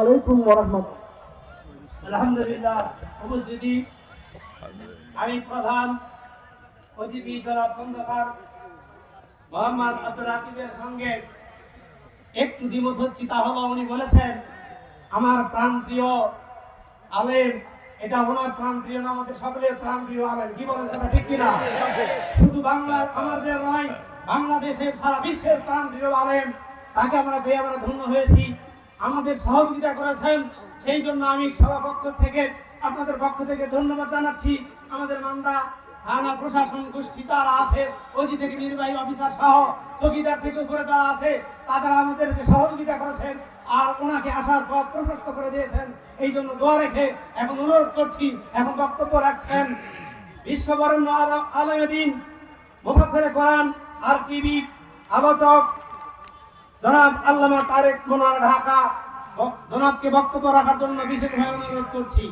আলাইকুম ওরহমতুল্লাহ আলহামদুলিল্লাহ, উপস্থিতি। আমি প্রধান অতিথি জনাব খন্দকার মোহাম্মদ আব্দুল সঙ্গে একটু দ্বিমত হচ্ছি, তা উনি বলেছেন, আমার প্রাণপ্রিয় আলেম, এটা ওনার প্রাণপ্রিয় না, আমাদের সকলের প্রাণপ্রিয় আলেম। কি বলেন কথা ঠিক কিনা? শুধু বাংলার আমাদের নয়, বাংলাদেশের সারা বিশ্বের প্রাণপ্রিয় আলেম, তাকে আমরা পেয়ে আমরা ধন্য হয়েছি। আমাদের সহযোগিতা করেছেন। সেই জন্য আমি সবার পক্ষ থেকে আপনাদের পক্ষ থেকে ধন্যবাদ জানাচ্ছি। আমাদের মান্দা থানা প্রশাসন গোষ্ঠী তারা আছে, ওসি থেকে নির্বাহী অফিসার সহ চৌকিদার থেকে উপরে যারা আছে তারা আমাদেরকে সহযোগিতা করেছেন আর ওনাকে আসার পথ প্রশস্ত করে দিয়েছেন। এই জন্য দোয়া রেখে এখন অনুরোধ করছি এখন বক্তব্য রাখছেন বিশ্ববরণ্য আলম আলমদিন মুফাসসিরে কোরআন, আর টিভি আলোচক জনাব আল্লামা তারেক মোনার ঢাকা জনাবকে বক্তব্য রাখার জন্য বিশেষভাবে অনুরোধ করছি।